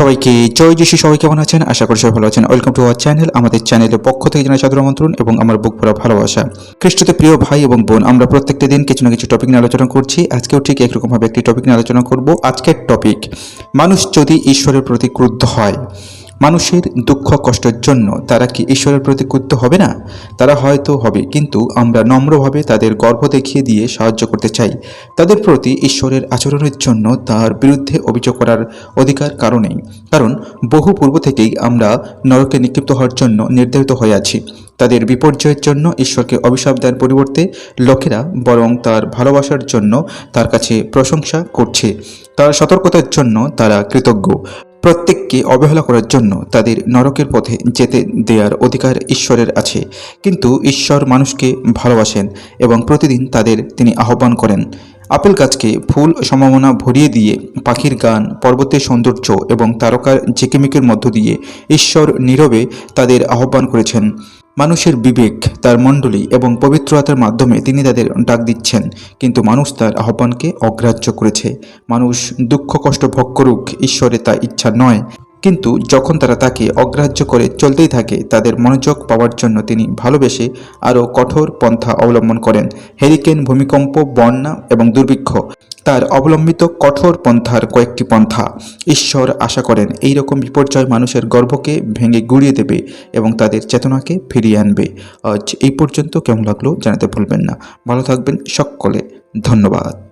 সবাইকে জয় যিশু সবাই কেমন আছেন? আশা করি সবাই ভালো আছেন। ওয়েলকাম টু আওয়ার চ্যানেল আমাদের চ্যানেলের পক্ষ থেকে জানাই সাদর আমন্ত্রণ এবং আমার বুক পড়া ভালোবাসা। খ্রিস্টতে প্রিয় ভাই এবং বোন, আমরা প্রত্যেকটা দিন কিছু না কিছু টপিক নিয়ে আলোচনা করছি। আজকেও ঠিক একরকমভাবে একটি টপিক নিয়ে আলোচনা করব। আজকের টপিক মানুষ যদি ঈশ্বরের প্রতি ক্রুদ্ধ হয় মানুষের দুঃখ কষ্টের জন্য তারা কি ঈশ্বরের প্রতি ক্রুদ্ধ হবে না? তারা হয়তো হবে, কিন্তু আমরা নম্রভাবে তাদের গর্ব দেখিয়ে দিয়ে সাহায্য করতে চাই। তাদের প্রতি ঈশ্বরের আচরণের জন্য তার বিরুদ্ধে অভিযোগ করার অধিকার কারণেই। কারণ বহু পূর্ব থেকেই আমরা নরকে নিক্ষিপ্ত হওয়ার জন্য নির্ধারিত হয়ে আছি। তাদের বিপর্যয়ের জন্য ঈশ্বরকে অভিশাপ দেওয়ার পরিবর্তে লোকেরা বরং তার ভালোবাসার জন্য তার কাছে প্রশংসা করছে। তার সতর্কতার জন্য তারা কৃতজ্ঞ। প্রত্যেককে অবহেলা করার জন্য তাদের নরকের পথে যেতে দেওয়ার অধিকার ঈশ্বরের আছে। কিন্তু ঈশ্বর মানুষকে ভালোবাসেন এবং প্রতিদিন তাদের তিনি আহ্বান করেন। আপেল গাছকে ফুল সম্ভাবনা ভরিয়ে দিয়ে পাখির গান, পর্বতের সৌন্দর্য এবং তারকার ঝিকিমিকির মধ্য দিয়ে ঈশ্বর নীরবে তাদের আহ্বান করেছেন। মানুষের বিবেক, তার মণ্ডলী এবং পবিত্রতার মাধ্যমে তিনি তাদের ডাক দিচ্ছেন। কিন্তু মানুষ তার আহ্বানকে অগ্রাহ্য করেছে। মানুষ দুঃখ, কষ্ট ভোগ করুক ঈশ্বরের তা ইচ্ছা নয়। কিন্তু যখন তারা তাকে অগ্রাহ্য করে চলতেই থাকে, তাদের মনোযোগ পাওয়ার জন্য তিনি ভালোবেসে আরও কঠোর পন্থা অবলম্বন করেন। হেরিকেন ভূমিকম্প, বন্যা এবং দুর্ভিক্ষ তার অবলম্বিত কঠোর পন্থার কয়েকটি পন্থা। ঈশ্বর আশা করেন এই রকম বিপর্যয় মানুষের গর্বকে ভেঙে গুড়িয়ে দেবে এবং তাদের চেতনাকে ফিরিয়ে আনবে। আজ এই পর্যন্ত কেমন লাগল জানাতে ভুলবেন না। ভালো থাকবেন সকলে। ধন্যবাদ।